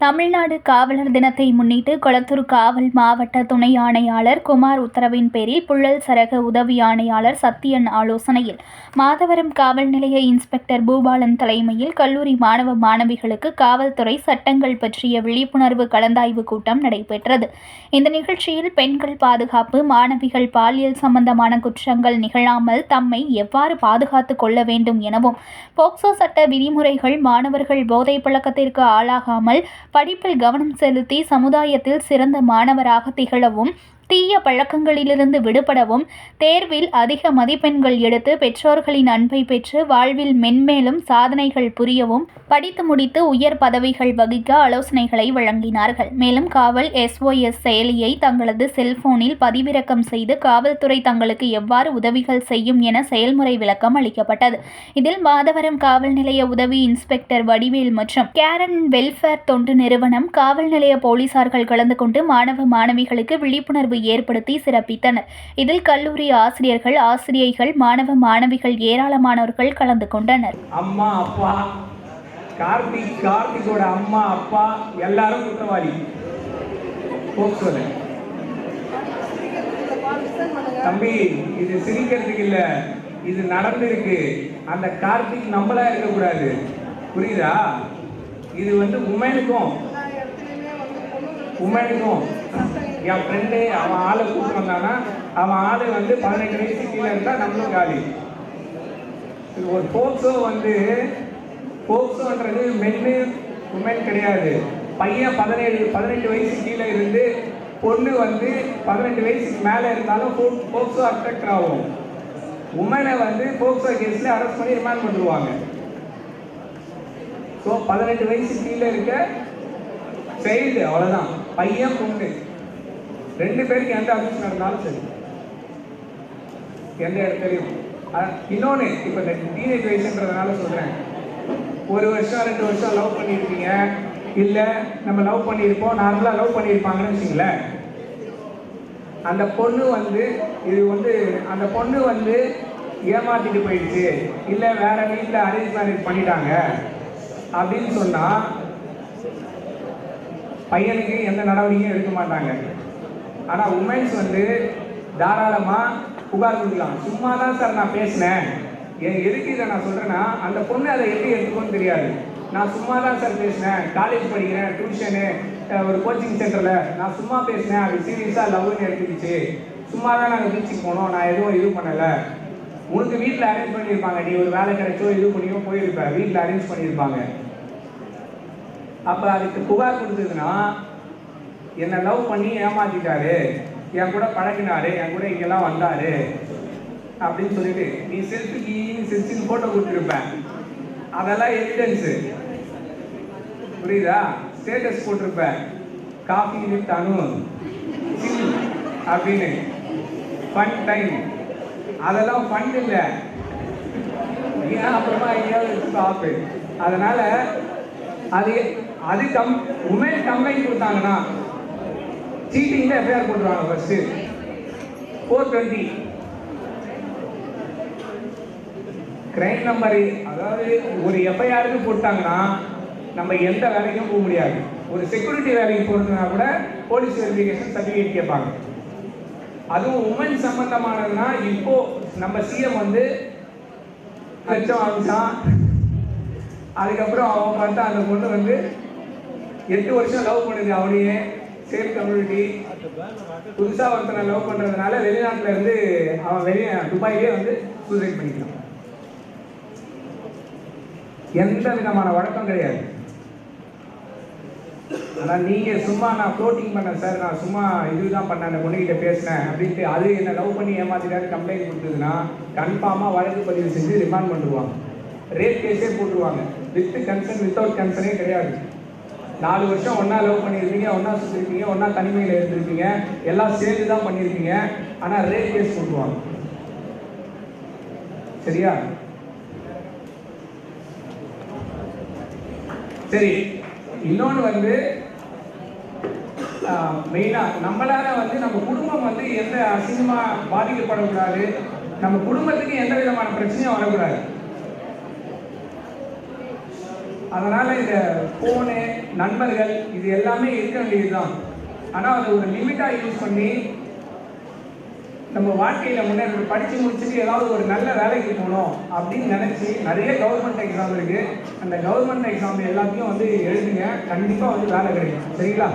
தமிழ்நாடு காவலர் தினத்தை முன்னிட்டு கொளத்தூர் காவல் மாவட்ட துணை ஆணையாளர் குமார் உத்தரவின் பேரில் புழல் சரக உதவி ஆணையாளர் சத்தியன் ஆலோசனையில் மாதவரம் காவல் நிலைய இன்ஸ்பெக்டர் பூபாலன் தலைமையில் கல்லூரி மாணவ மாணவிகளுக்கு காவல்துறை சட்டங்கள் பற்றிய விழிப்புணர்வு கலந்தாய்வு கூட்டம் நடைபெற்றது. இந்த நிகழ்ச்சியில் பெண்கள் பாதுகாப்பு மாணவிகள் பாலியல் சம்பந்தமான குற்றங்கள் நிகழாமல் தம்மை எவ்வாறு பாதுகாத்துக் கொள்ள வேண்டும் எனவும் போக்சோ சட்ட விதிமுறைகள் மாணவர்கள் போதை பழக்கத்திற்கு ஆளாகாமல் படிப்பில் கவனம் செலுத்தி சமுதாயத்தில் சிறந்த மாணவராக திகழவும் தீய பழக்கங்களிலிருந்து விடுபடவும் தேர்வில் அதிக மதிப்பெண்கள் எடுத்து பெற்றோர்களின் அன்பை பெற்று வாழ்வில் மென்மேலும் சாதனைகள் புரியவும் படித்து முடித்து உயர் பதவிகள் வகிக்க ஆலோசனைகளை வழங்கினார்கள். மேலும் காவல் எஸ்ஓஎஸ் செயலியை தங்களது செல்போனில் பதிவிறக்கம் செய்து காவல்துறை தங்களுக்கு எவ்வாறு உதவிகள் செய்யும் என செயல்முறை விளக்கம் அளிக்கப்பட்டது. இதில் மாதவரம் காவல் நிலைய உதவி இன்ஸ்பெக்டர் வடிவேல் மற்றும் கேரன் வெல்ஃபேர் தொண்டு நிறுவனம் காவல் நிலைய போலீசார்கள் கலந்து கொண்டு மாணவ மாணவிகளுக்கு விழிப்புணர்வு ஏற்படுத்தி சிறப்பித்தனர். இதில் கல்லூரி ஆசிரியர்கள் ஆசிரியைகள் மாணவ மாணவிகள் ஏராளமானவர்கள் கலந்து கொண்டனர். அம்மா அப்பா. கார்த்திக் கார்த்திகோட அம்மா அப்பா எல்லாரும் குற்றவாளி. போக்சோல தம்பி இது சிரிக்கிறதுக்கு இல்ல. இது நடந்திருக்கு. அந்த கார்த்திக் நம்மளா இருக்கக்கூடாது. புரியுதா? இது வந்து உமனுக்கும் உமனுக்கும் என் ஃப்ரெண்டு அவன் ஆளை கூப்பிட்டு வந்தானா அவன் ஆள் வந்து பதினெட்டு வயசு கீழே இருந்தால் நம்மளும் காலி. ஒரு போக்சோ வந்து போக்சோன்றது மென்னு உமன் கிடையாது. பையன் பதினேழு பதினெட்டு வயசு கீழே இருந்து பொண்ணு வந்து பதினெட்டு வயசுக்கு மேலே இருந்தாலும் போ- போக்சோ அஃபெக்ட் ஆகும். உமனை வந்து போக்சோ கேஸில் அரெஸ்ட் பண்ணி ரிமாண்ட் பண்ணிடுவாங்க. ஸோ பதினெட்டு வயசு கீழே இருக்க சைல்டு அவ்வளோதான் பையன் பொண்ணு. ரெண்டு பேருக்கு எந்த அபியூஸ் நடந்தாலும் சரி. எந்த இடத்துலையும். இன்னொன்று இப்போ இந்த டீனேஜ் வயசுன்றதுனால சொல்கிறேன் ஒரு வருஷம் ரெண்டு வருஷம் லவ் பண்ணியிருப்பீங்க இல்லை நம்ம லவ் பண்ணியிருப்போம் நார்மலாக லவ் பண்ணியிருப்பாங்கன்னு வச்சுங்களேன் அந்த பொண்ணு வந்து இது வந்து அந்த பொண்ணு வந்து ஏமாத்திட்டு போயிடுச்சு. இல்லை வேற வீட்டில் அரேஞ்ச் மேரேஜ் பண்ணிட்டாங்க. அப்படின்னு சொன்னால் பையனுக்கு எந்த நடவடிக்கையும் எடுக்க மாட்டாங்க. ஆனால் உமன்ஸ் வந்து தாராளமாக புகார் கொடுக்கலாம். சும்மா தான் சார் நான் பேசினேன். என் எதுக்கு இதை நான் சொல்கிறேன்னா அந்த பொண்ணு அதை எப்படி எடுத்துக்கோன்னு தெரியாது. நான் சும்மா தான் சார் பேசினேன். காலேஜ் படிக்கிறேன் டியூஷனு ஒரு கோச்சிங் சென்டரில் நான் சும்மா பேசினேன். அது சீரியஸாக லவ்னு எடுத்துக்கிச்சு. சும்மா தான் நாங்கள் பீச்சுக்கு போனோம். நான் எதுவும் இது பண்ணலை. உனக்கு வீட்டில் அரேஞ்ச் பண்ணியிருப்பாங்க. நீ ஒரு வேலை கிடைச்சோ இது பண்ணியோ போயிருப்ப. வீட்டில் அரேஞ்ச் பண்ணியிருப்பாங்க. அப்போ அதுக்கு புகார் கொடுத்ததுன்னா என்னை லவ் பண்ணி ஏமாத்திட்டாரு. என் கூட பழகினாரு. என் கூட இங்கெல்லாம் வந்தாரு. அப்படின்னு சொல்லிட்டு நீ செல்ஃபிக்கு நீ செல்ஃபின்னு ஃபோட்டோ கொடுத்துருப்பேன் அதெல்லாம் எவிடன்ஸு புரியுதா? ஸ்டேட்டஸ் போட்டிருப்பேன் காஃபி வித் அணு அப்படின்னு. ஃபன் டைம் அதெல்லாம் ஃபன் இல்லை. ஏன் அப்புறமா எங்கேயாவது ஸ்டாப்பு அதனால் அது அது கம் உமன் கம்பெனி கொடுத்தாங்கன்னா சீட்டிங்கில் எஃப்ஐஆர் போட்டுருவாங்க first four twenty crime number அதாவது ஒரு எஃப்ஐஆருக்கு போட்டாங்கன்னா நம்ம எந்த வேலைக்கும் போக முடியாது. ஒரு செக்யூரிட்டி வேலைக்கு போகிறதுனா கூட போலீஸ் வெரிஃபிகேஷன் சர்டிஃபிகேட் கேட்பாங்க. அதுவும் உமன் சம்பந்தமானதுன்னா இப்போ நம்ம சிஎம் வந்து லட்சம் அமிச்சான் அதுக்கப்புறம் அவன் பார்த்தா அந்த பொண்ணு வந்து எட்டு வருஷம் லவ் பண்ணுது அவனையே. Same community. புதுசாக ஒருத்தனை லவ் பண்ணுறதுனால வெளிநாட்டில் இருந்து அவன் வெளியே துபாயிலே வந்து சூசைட் பண்ணிக்கலாம் எந்த விதமான வழக்கம் கிடையாது. ஆனால் நீங்கள் சும்மா நான் ஃப்ளோட்டிங் பண்ணேன் சார் நான் சும்மா இதுதான் பண்ணேன் அந்த பொண்ணுகிட்ட பேசினேன் அப்படின்ட்டு அது என்ன லவ் பண்ணி ஏமாத்திட்டாரு கம்ப்ளைண்ட் கொடுத்ததுன்னா கன்ஃபார்மாக வழக்கு பதிவு செஞ்சு ரிமாண்ட் பண்ணுவாங்க ரேட் கேஸே போட்டுருவாங்க. வித் கன்சர்ன் வித்தவுட் கன்சர்னே கிடையாது. நாலு வருஷம் ஒன்றா லவ் பண்ணியிருப்பீங்க ஒன்றா சுற்றிருப்பீங்க ஒன்றா தனிமையில் இருந்திருப்பீங்க. எல்லாம் சேர்ந்து தான் பண்ணியிருப்பீங்க. ஆனால் ரேப் கேஸ் சொல்லுவாங்க. சரியா? சரி இன்னொன்று வந்து மெயினாக நம்மளால வந்து நம்ம குடும்பம் வந்து எந்த அசிங்கமாக பாதிக்கப்படக்கூடாது. நம்ம குடும்பத்துக்கு எந்த விதமான பிரச்சனையும் வரக்கூடாது. அதனால் இந்த ஃபோனு நண்பர்கள் இது எல்லாமே இருக்க வேண்டியது தான் ஆனால் அதை ஒரு லிமிட்டாக யூஸ் பண்ணி நம்ம வாழ்க்கையில் முன்னேற படித்து முடிச்சுட்டு ஏதாவது ஒரு நல்ல வேலைக்கு போகணும் அப்படின்னு நினச்சி நிறைய கவர்மெண்ட் எக்ஸாம் இருக்குது அந்த கவர்மெண்ட் எக்ஸாம் எல்லாத்தையும் வந்து எழுதுங்க. கண்டிப்பாக வந்து வேலை கிடைக்கும். சரிங்களா?